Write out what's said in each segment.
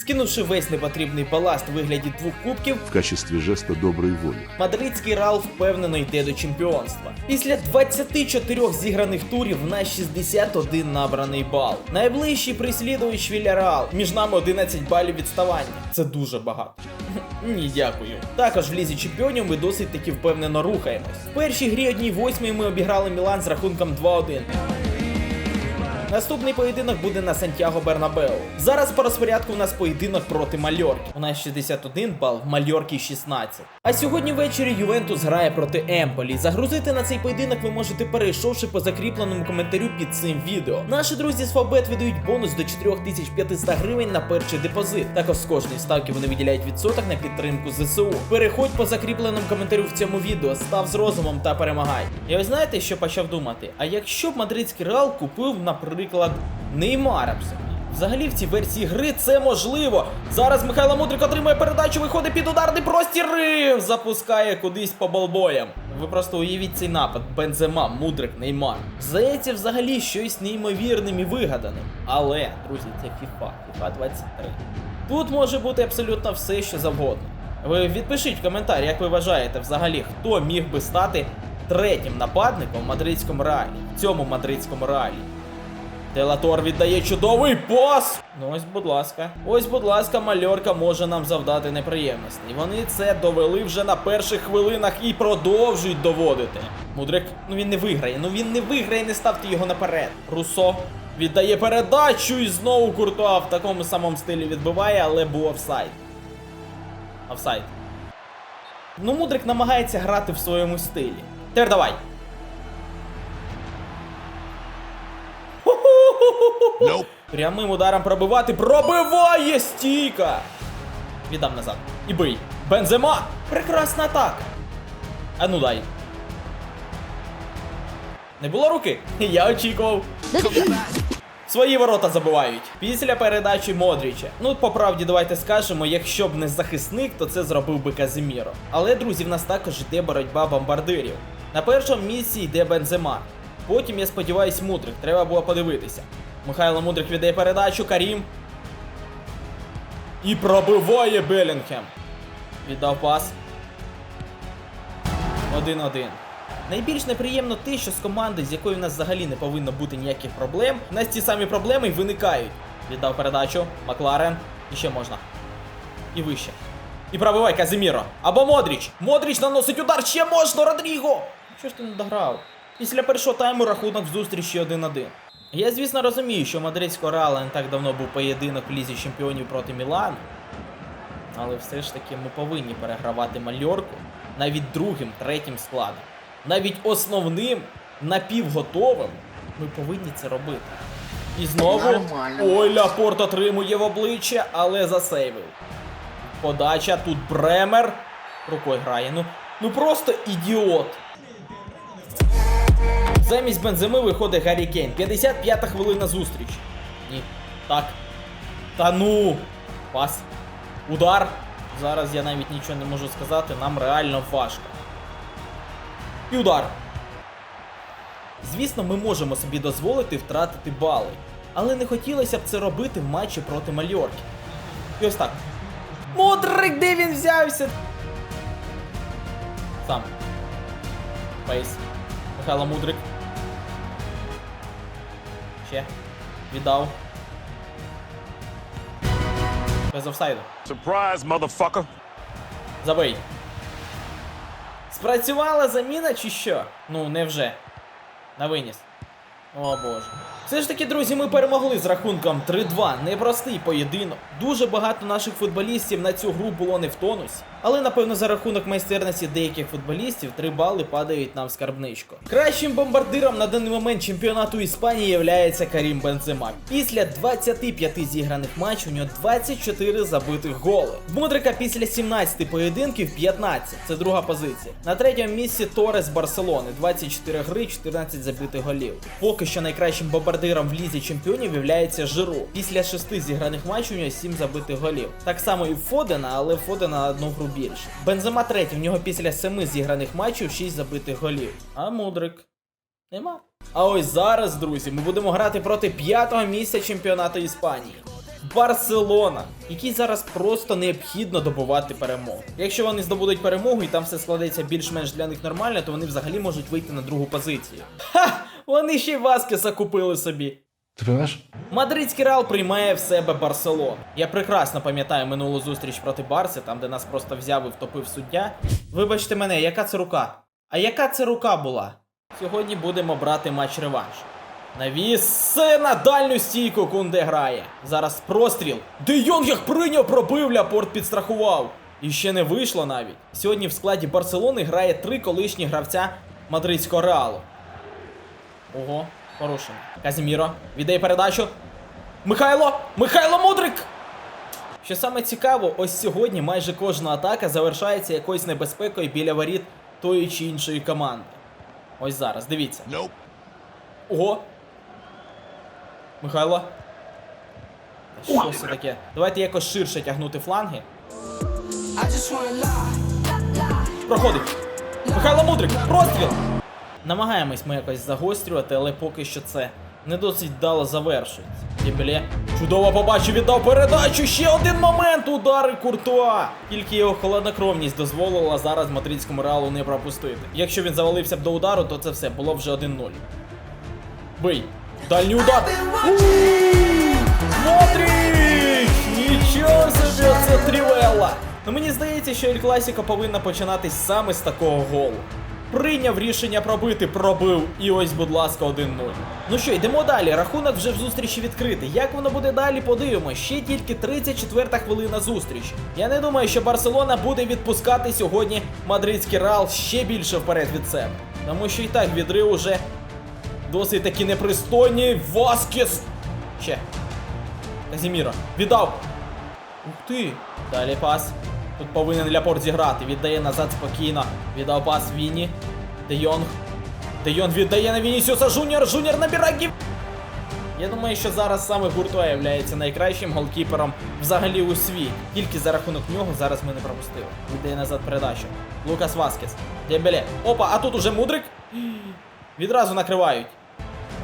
Скинувши весь непотрібний баласт у вигляді двох кубків, в качестве жеста доброй воли. мадридський Рал впевнено йде до чемпіонства. Після 24 зіграних турів в нас 61 набраний бал. Найближчий прислідувач Вільяреал. Між нами 11 балів відставання. Це дуже багато. Ні, дякую. Також в лізі чемпіонів ми досить таки впевнено рухаємось. В першій грі 1-8 ми обіграли Мілан з рахунком 2-1. Наступний поєдинок буде на Сантьяго Бернабеу. Зараз по розпорядку у нас поєдинок проти Мальорки. У нас 61 бал, в Мальорки 16. А сьогодні ввечері Ювентус грає проти Емполі. Загрузити на цей поєдинок ви можете перейшовши по закріпленому коментарю під цим відео. Наші друзі з Фабет видають бонус до 4500 гривень на перший депозит. Також з кожної ставки вони виділяють відсоток на підтримку ЗСУ. Переходь по закріпленому коментарю в цьому відео, став з розумом та перемагай. І ось знаєте, що почав думати? А якщо б мадридський Реал купив, наприклад, Неймара б? Взагалі в цій версії гри це можливо. Зараз Михайло Мудрик отримує передачу, виходить під ударний простір, запускає кудись по болбоям. Ви просто уявіть цей напад: Бензема, Мудрик, Неймар. Здається, взагалі щось неймовірним і вигаданим. Але, друзі, це FIFA, FIFA 23. Тут може бути абсолютно все, що завгодно. Ви відпишіть в коментарі, як ви вважаєте, взагалі, хто міг би стати третім нападником в мадридському реалі, в цьому мадридському реалі. Делатор віддає чудовий пас. Ну ось, будь ласка. Ось, будь ласка, мальорка може нам завдати неприємностей. Вони це довели вже на перших хвилинах і продовжують доводити. Мудрик, ну він не виграє. Ну він не виграє, не ставте його наперед. Русо віддає передачу і знову Куртуа в такому самому стилі відбиває, але був офсайд. Офсайд. Ну, Мудрик намагається грати в своєму стилі. Тепер давай. Прямим ударом пробивати. Пробиває стійка! Віддам назад. І бий. Бензема! Прекрасна атака! А ну дай. Не було руки? Я очікував. Свої ворота забивають. Після передачі Модріча. Ну, по правді, давайте скажемо, якщо б не захисник, то це зробив би Казиміро. Але, друзі, в нас також йде боротьба бомбардирів. На першому місці йде Бензема. Потім, я сподіваюсь, Мудрик. Треба було подивитися. Михайло Мудрик віддає передачу, Карім. І пробиває Белінгем. Віддав пас. 1-1. Найбільш неприємно те, що з команди, з якою в нас взагалі не повинно бути ніяких проблем, у нас ті самі проблеми й виникають. Віддав передачу, Макларен. І ще можна. І вище. І пробивай Казиміро. Або Модріч. Модріч наносить удар, ще можна, Родріго! Що ж ти не дограв? Після першого тайму рахунок в зустрічі 1-1. Я, звісно, розумію, що мадридського Реала не так давно був поєдинок в Лізі Чемпіонів проти Мілану. Але все ж таки ми повинні перегравати мальорку навіть другим, третім складом. Навіть основним, напівготовим, ми повинні це робити. І знову Нормально. ой, Ляпорт отримує в обличчя, але засейвив. Подача тут Бремер. Рукою грає. Ну, ну просто ідіот. Замість бензими виходить Гаррі Кейн. 55-та хвилина зустріч. Ні. Так. Та ну. Пас. Удар. Зараз я навіть нічого не можу сказати, нам реально важко. І удар. Звісно, ми можемо собі дозволити втратити бали. Але не хотілося б це робити в матчі проти Мальорки. І ось так. Мудрик, де він взявся? Сам. Фейс. Михайло Мудрик. Ще. Віддав. Без офсайду. Surprise, motherfucker. Забий. Спрацювала заміна чи що? Ну, невже. На виніс. О боже. Все ж таки, друзі, ми перемогли з рахунком 3-2. Непростий поєдинок. Дуже багато наших футболістів на цю гру було не в тонусі. Але напевно за рахунок майстерності деяких футболістів 3 бали падають нам в скарбничку. Кращим бомбардиром на даний момент чемпіонату Іспанії являється Карім Бензема. Після 25 зіграних матчів у нього 24 забитих голи. Мудрика після 17 поєдинків 15. Це друга позиція. На третьому місці Торес Барселони 24 гри, 14 забитих голів. Поки що найкращим бомбардиром в лізі чемпіонів є Жиру. Після 6 зіграних матчів у нього 7 забитих голів. Так само і Фодена, але Фодена на одну гру більше. Бензема третій, в нього після 7 зіграних матчів 6 забитих голів. А Мудрик. Нема. А ось зараз, друзі, ми будемо грати проти п'ятого місця чемпіонату Іспанії. Барселона, який зараз просто необхідно добувати перемогу. Якщо вони здобудуть перемогу і там все складеться більш-менш для них нормально, то вони взагалі можуть вийти на другу позицію. Ха! Вони ще й Васкеса купили собі. Ты понимаешь? Мадридський Реал приймає в себе Барселону. Я прекрасно пам'ятаю минулу зустріч проти Барси, там де нас просто взяв і втопив суддя. Вибачте мене, яка це рука? А яка це рука була? Сьогодні будемо брати матч реванш. Навіс на дальню стійку Кунде грає. Зараз простріл. Де Йонг як прийняв, пробив, Ляпорт підстрахував. І ще не вийшло навіть. Сьогодні в складі Барселони грає три колишні гравця мадридського реалу. Ого, порушення. Казіміро, віддає передачу. Михайло! Михайло Мудрик! Що саме цікаво, ось сьогодні майже кожна атака завершається якоюсь небезпекою біля воріт тої чи іншої команди. Ось зараз, дивіться. Ого! Михайло. Що це таке? Давайте якось ширше тягнути фланги. Проходить. Михайло Мудрик, простріл! Намагаємось ми якось загострювати, але поки що це не досить вдало завершується. Дімбелє чудово побачив, віддав передачу. Ще один момент. Удари Куртуа. Тільки його холоднокровність дозволила зараз мадридському реалу не пропустити. Якщо він завалився б до удару, то це все було вже 1-0. Бий! Дальній удар! Модрик! Нічого собі, це трівелла! Ну мені здається, що Ель Класіко повинна починатись саме з такого голу. Прийняв рішення пробити, пробив, і ось, будь ласка, 1-0. Ну що, йдемо далі. Рахунок вже в зустрічі відкритий. Як воно буде далі, подивимось. Ще тільки 34-та хвилина зустрічі. Я не думаю, що Барселона буде відпускати сьогодні мадридський Реал ще більше вперед від себе. Тому що і так відрив уже досить таки непристойний. Васкес! Ще. Казіміро. Віддав. Ух ти. Далі пас. Тут повинен Ляпорт зіграти. Віддає назад спокійно. Віддав пас Віні. Де Йонг. Де Йонг віддає на Вінісіуса Жуніор. Жуніор набирає гів. Я думаю, що зараз саме Гуртуа є найкращим голкіпером взагалі у світі. Тільки за рахунок нього зараз ми не пропустили. Віддає назад передачу. Лукас Васкес. Дембеле. Опа, а тут уже мудрик. Відразу накривають.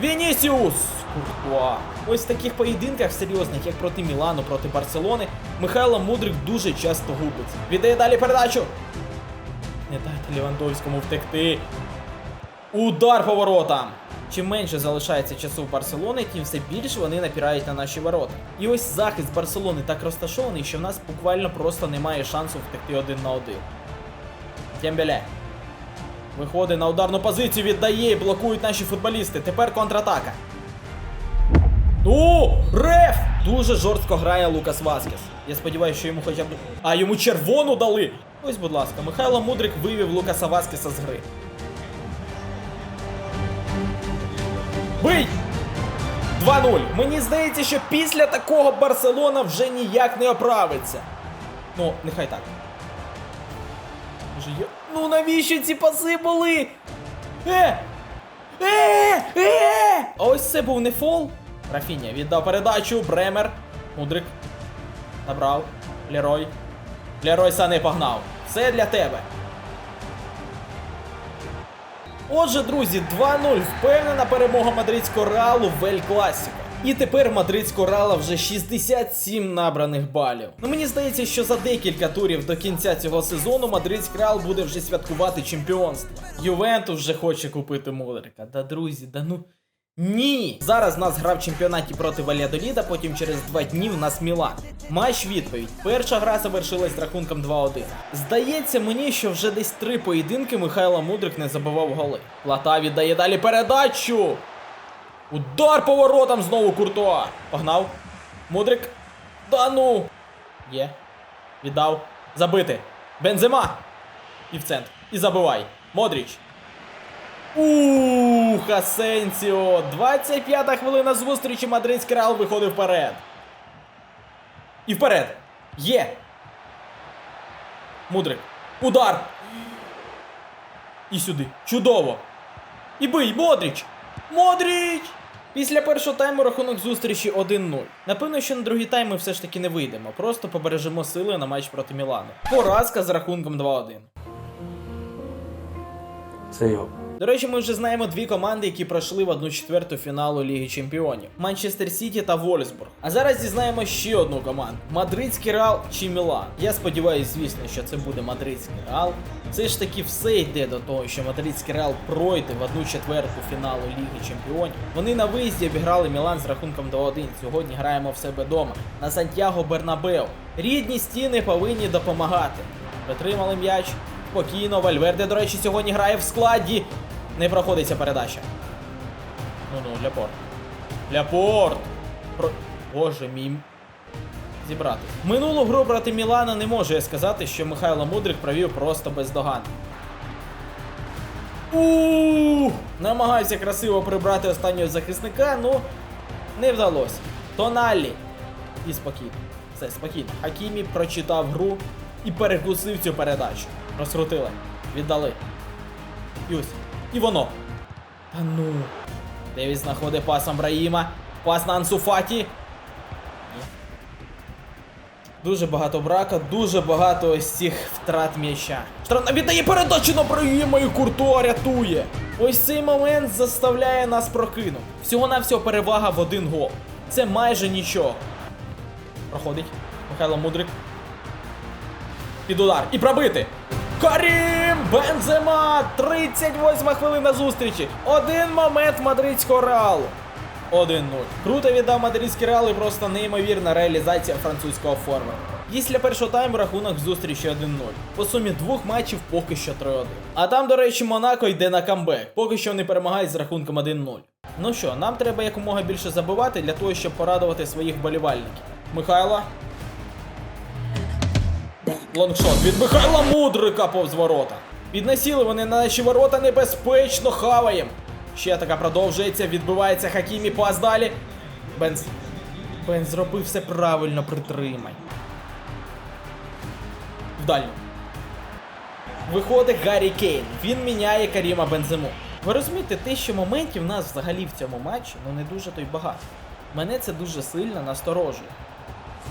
Вінісіус! Куртуа. Ось в таких поєдинках серйозних, як проти Мілану, проти Барселони, Михайло Мудрик дуже часто губиться. Віддає далі передачу. Не дайте Лівандовському втекти. Удар по воротам. Чим менше залишається часу в Барселони, тим все більше вони напирають на наші ворота. І ось захист Барселони так розташований, що в нас буквально просто немає шансу втекти один на один. Тємбеле. Виходить на ударну позицію, віддає блокують наші футболісти. Тепер контратака. О, реф! Дуже жорстко грає Лукас Васкес. Я сподіваюся, що йому хоча б. А йому червону дали! Ось, будь ласка, Михайло Мудрик вивів Лукаса Васкеса з гри. Бий! 2-0. Мені здається, що після такого Барселона вже ніяк не оправиться. Ну, нехай так. Ну навіщо ці паси були? Е! Е! Е! А ось це був не фол. Рафіня віддав передачу. Бремер. Мудрик. Набрав. Лерой. Лерой Сане погнав. Все для тебе. Отже, друзі, 2-0. Впевнена перемога мадридського реалу в Ель Класіко. І тепер мадридського реала вже 67 набраних балів. Ну мені здається, що за декілька турів до кінця цього сезону мадридський реал буде вже святкувати чемпіонство. Ювентус вже хоче купити Мудрика. Да друзі, да ну. Ні! Зараз нас грав в чемпіонаті проти Валядоліда, потім через два дні в нас Мілан. Матч відповідь. Перша гра завершилась рахунком 2-1. Здається мені, що вже десь три поєдинки Михайло Мудрик не забивав голи. Плата віддає далі передачу. Удар по воротам знову Куртуа. Погнав. Мудрик. Да ну. Є. Віддав. Забити. Бензема. І в центр. І забивай. Модріч. Ух, Асенсіо! 25-та хвилина зустрічі мадридський Реал виходив вперед. І вперед. Є. Мудрик. Удар. І сюди. Чудово. І бий, Модріч! Модріч! Після першого тайму рахунок зустрічі 1-0. Напевно, що на другий тайм ми все ж таки не вийдемо. Просто побережемо сили на матч проти Мілану. Поразка з рахунком 2-1. Це його. До речі, ми вже знаємо дві команди, які пройшли в одну четверту фіналу Ліги Чемпіонів: Манчестер Сіті та Вольсбург. А зараз дізнаємо ще одну команду: Мадридський Реал чи Мілан. Я сподіваюся, звісно, що це буде Мадридський Реал. Все ж таки все йде до того, що Мадридський Реал пройде в одну четверту фіналу Ліги Чемпіонів. Вони на виїзді обіграли Мілан з рахунком 2-1. Сьогодні граємо в себе вдома на Сантьяго Бернабеу. Рідні стіни повинні допомагати. Притримали м'яч. Спокійно, Вальверде, до речі, сьогодні грає в складі. Не проходиться передача. Ну ну, Ляпорт. Ляпорт! Про... Боже мій. Зібрати. Минулу гру проти Мілана не можу я сказати, що Михайло Мудрик провів просто бездоганно. Ууу! Намагався красиво прибрати останнього захисника, ну не вдалося. Тоналі. І спокійно. Все, спокійно. Хакімі прочитав гру і перекусив цю передачу. Розкрутили. Віддали. І ось. І воно. Та ну. Девіс знаходить пас Амбраїма. Пас на Ансуфаті. Дуже багато брака, дуже багато ось цих втрат м'яча. Штрафна віддає передачу на Брагіма і Куртуа рятує. Ось цей момент заставляє нас прокинути. Всього-навсього перевага в один гол. Це майже нічого. Проходить. Михайло Мудрик. Під удар. І пробити. Карім Бензема! 38 хвилина зустрічі. Один момент мадридського реалу. 1-0. Круто віддав мадридський реал і просто неймовірна реалізація французького формера. Після першого тайму рахунок зустрічі 1-0. По сумі двох матчів поки що 3-1. А там, до речі, Монако йде на камбек. Поки що вони перемагають з рахунком 1-0. Ну що, нам треба якомога більше забивати для того, щоб порадувати своїх болівальників. Михайло. Лонгшот від Михайла Мудрика повз ворота. Піднасіли вони на наші ворота небезпечно хаваєм. Ще така продовжується, відбивається Хакімі, пас далі. Бенз. Бенз зробив все правильно, притримай. Вдалі. Виходить Гаррі Кейн. Він міняє Каріма Бензему. Ви розумієте, те, що моментів нас взагалі в цьому матчі ну не дуже то й багато. Мене це дуже сильно насторожує.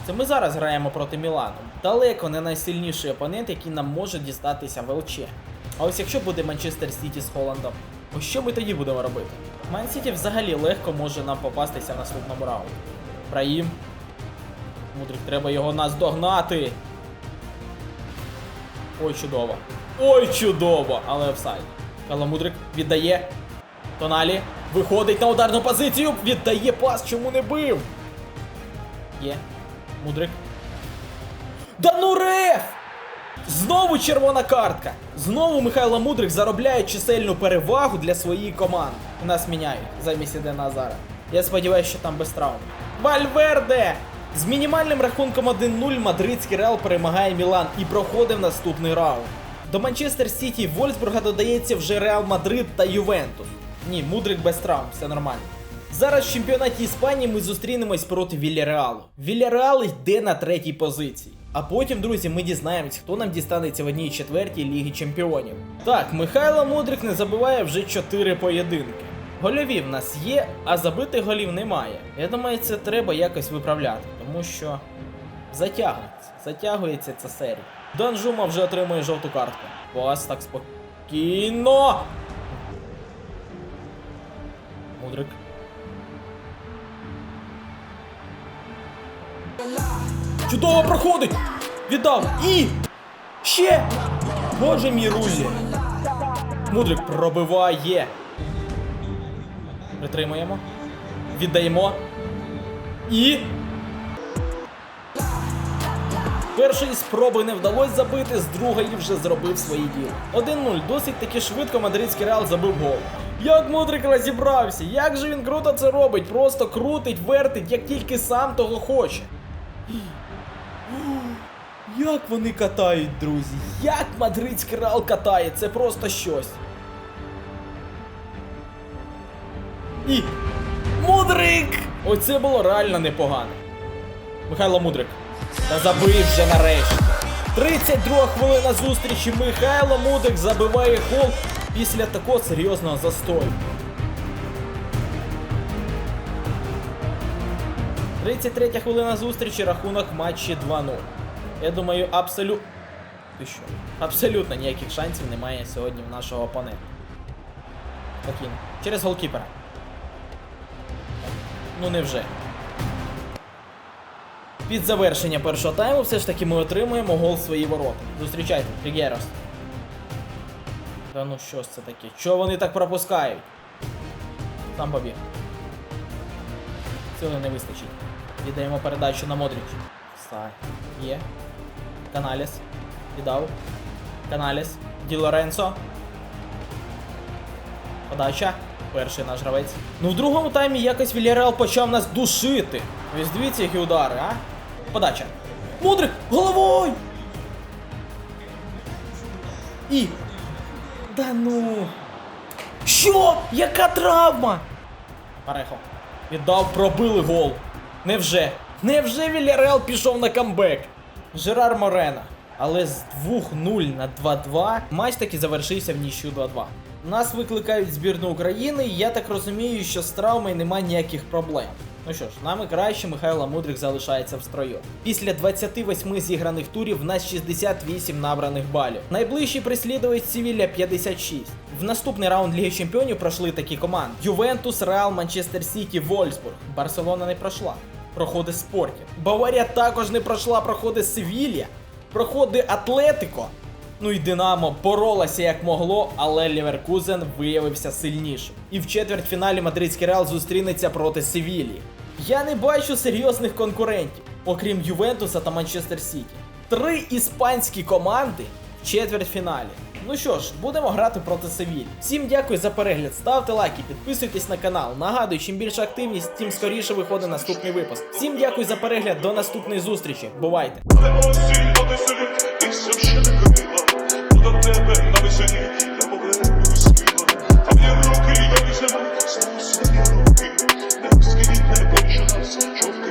Це ми зараз граємо проти Мілану. Далеко не найсильніший опонент, який нам може дістатися в ЛЧ. А ось якщо буде Манчестер Сіті з Холландом, ось що ми тоді будемо робити? Ман Сіті взагалі легко може нам попастися в наступному раунді. Браїм. Мудрик, треба його наздогнати. Ой, чудово. Ой, чудово! Але офсайд. Каламудрик віддає. Тоналі. Виходить на ударну позицію. Віддає пас, чому не бив? Є. Мудрик. Да ну реф! Знову червона картка. Знову Михайло Мудрик заробляє чисельну перевагу для своєї команди. Нас міняють замість Ідена Азара. Я сподіваюся, що там без травм. Вальверде! З мінімальним рахунком 1-0 мадридський Реал перемагає Мілан і проходить в наступний раунд. До Манчестер Сіті Вольсбурга додається вже Реал Мадрид та Ювентус. Ні, Мудрик без травм, все нормально. Зараз в чемпіонаті Іспанії ми зустрінемось проти Вільяреалу. Вільяреал йде на третій позиції. А потім, друзі, ми дізнаємось, хто нам дістанеться в одній четвертій Ліги Чемпіонів. Так, Михайло Мудрик не забиває вже 4 поєдинки. Гольові в нас є, а забитих голів немає. Я думаю, це треба якось виправляти, тому що затягується. Затягується ця серія. Данжума вже отримує жовту картку. Вас так спокійно. Мудрик. Чудово проходить! Віддав! І! Ще! Боже мій рулі! Мудрик пробиває. Притримуємо. Віддаємо. І. Першої спроби не вдалося забити, з другої вже зробив свої діло. 1-0. Досить таки швидко мадридський реал забив гол. Як Мудрик розібрався, як же він круто це робить, просто крутить, вертить, як тільки сам того хоче. Як вони катають, друзі? Як мадридський реал катає, це просто щось. І. Мудрик! Оце було реально непогано. Михайло Мудрик. Та забив вже нарешті. 32 хвилина зустрічі. Михайло Мудрик забиває гол після такого серйозного застою. 33 хвилина зустрічі, рахунок матчі 2-0. Я думаю, абсолютно. Ти що? Абсолютно ніяких шансів немає сьогодні в нашого опонента. Спокійно. Через голкіпера. Ну невже. Під завершення першого тайму все ж таки ми отримуємо гол в свої ворота. Зустрічайте, Фігерос. Та ну що ж це таке? Чого вони так пропускають? Сам побіг. Сили не вистачить. Віддаємо передачу на Модріч. Сай. Є. Каналіс. Віддав. Каналіс. Ді Лоренцо. Подача. Перший наш гравець. Ну в другому таймі якось Вільяреал почав нас душити. Ось дивіться, які удари, а? Подача. Мудрик! Головою! І. Да ну. Що? Яка травма? Парехо. Віддав, пробили гол. Невже? Невже Вільярел пішов на камбек? Жерар Морена. Але з 2-0 на 2-2 матч таки завершився в нічю 2-2. Нас викликають збірну України, і я так розумію, що з травмою немає ніяких проблем. Ну що ж, нами краще Михайло Мудрик залишається в строю. Після 28 зіграних турів в нас 68 набраних балів. Найближчий прислідувач Сівілля 56. В наступний раунд Ліги Чемпіонів пройшли такі команди: Ювентус, Реал, Манчестер Сіті, Вольсбург. Барселона не пройшла. Проходить Спортінг. Баварія також не пройшла, проходить Севілья. Проходить Атлетико. Ну і Динамо боролася як могло, але Ліверкузен виявився сильнішим. І в четвертьфіналі мадридський Реал зустрінеться проти Севілії. Я не бачу серйозних конкурентів, окрім Ювентуса та Манчестер Сіті. Три іспанські команди в четвертьфіналі. Ну що ж, будемо грати проти Севілі. Всім дякую за перегляд, ставте лайки, підписуйтесь на канал. Нагадую, чим більша активність, тим скоріше виходить наступний випуск. Всім дякую за перегляд, до наступної зустрічі. Бувайте! Осінь, одесить, і все